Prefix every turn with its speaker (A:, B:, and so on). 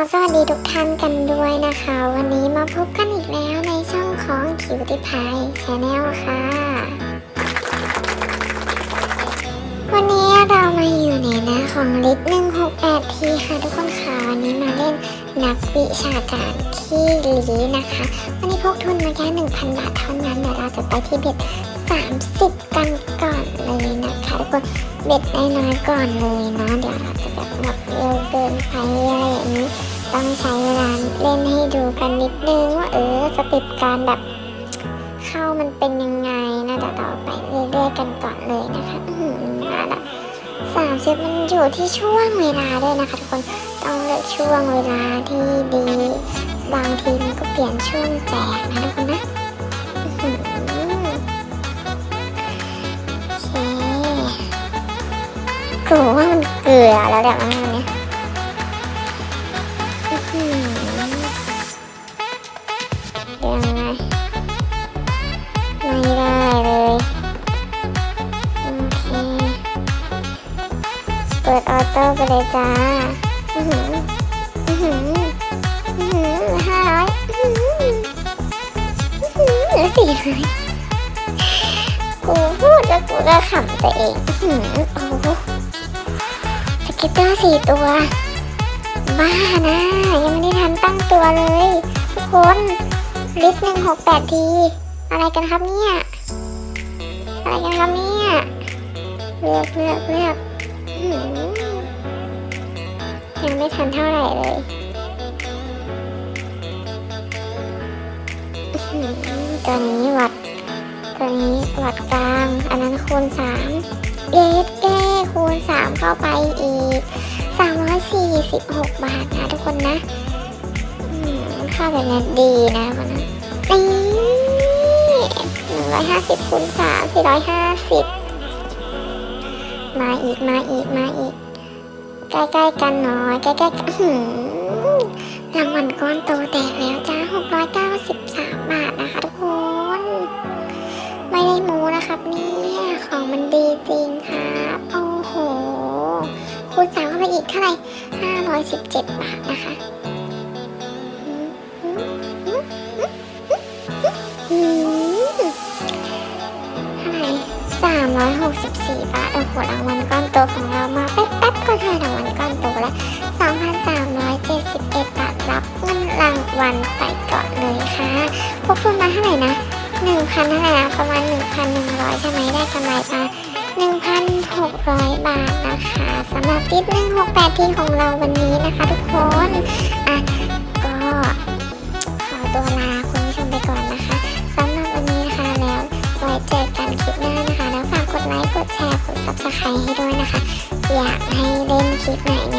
A: อสวัสดีทุกท่านกันด้วยนะคะ วันนี้มาพบกันอีกแล้วในช่องของคิวติพายชาแนลค่ะ วันนี้เรามาอยู่ในหน้าของลิท168ทีค่ะทุกคนค่ะวันนี้มาเล่นนักวิชาการขี้ลีนะคะ วันนี้พกทุนมาแค่1,000 บาทเท่านั้นเดี๋ยวเราจะไปที่เบ็ด30 กันก่อน กคนเบ็ดน้อยๆก่อนเลยเนาะเดี๋ยวเราจะแบบหมดเร็วเกินไปอะไรอย่างนี้ ต้องใช้เวลาเล่นให้ดูกันนิดนึงว่าเออสเต็ปการแบบเข้ามันเป็นยังไงนะเดี๋ยวเราไปเรื่อยๆกันก่อนเลยนะคะอือหือมาละสามสิบมันอยู่ที่ช่วงเวลาด้วยนะคะทุกคนต้องเลือกช่วงเวลาที่ดี บางทีมันก็เปลี่ยนช่วงแจกนะ กูว่ามันเกลือแล้วแหละมันเนี่ยอื้อหือยังไงไม่ได้เลยโอเคเปิดออโต้ไปเลยจ้าอือหืออือหืออือหือห้าร้อยอือหืออือหือสี่ร้อยกูพูดแล้วกูก็ขำตัวเองอื้อโอ้ กิตเตอร์สี่ตัว บ้านะ ยังไม่ได้ทันตั้งตัวเลย ทุกคนลิฟต์หนึ่งหกแปดทีอะไรกันครับเนี่ยอะไรกันครับเนี่ยเลือกเลือกเลือกยังไม่ทันเท่าไหร่เลยอื้อหือตัวนี้วัดตัวนี้วัดกลาง อันนั้นคูณสาม เอสเอคูณสามเข้าไปอีกสามร้อยสี่สิบหกบาทนะทุกคนนะอืมค่าแบบนี้ดีนะคนนนี่หนึ่งร้อยห้าสิบคูณสามสี่ร้อยห้าสิบมาอีกมาอีกมาอีก ใกล้ๆกันหน่อยใกล้ๆกันรางวัลก้อนโตแตกแล้วจ้าหกร้อยเก้า 1,517 บาทนะคะเท่าไหร่364 บาท โอ้โหรางวัลก้อนโตของเรามาแป๊บๆก็ได้รางวัลก้อนโตแล้ว2,371 บาทรับเงินรางวัลไปก่อนเลยค่ะพวกคุณมาเท่าไหร่นะ1,000เท่าไหร่นะประมาณ 1,100 ใช่ไหมได้กำไรมา หนึ่งพันหกร้อยบาทนะคะสำหรับทิปหนึ่งหกแปดทีของเราวันนี้นะคะทุกคนอะก็ขอตัวลาคุณผู้ชมไปก่อนนะคะสำหรับวันนี้นะคะแล้วไว้เจอกันคลิปหน้านะคะ แล้วฝากกดไลค์กดแชร์กด subscribe ให้ด้วยนะคะ อยากให้เล่นคลิปไหน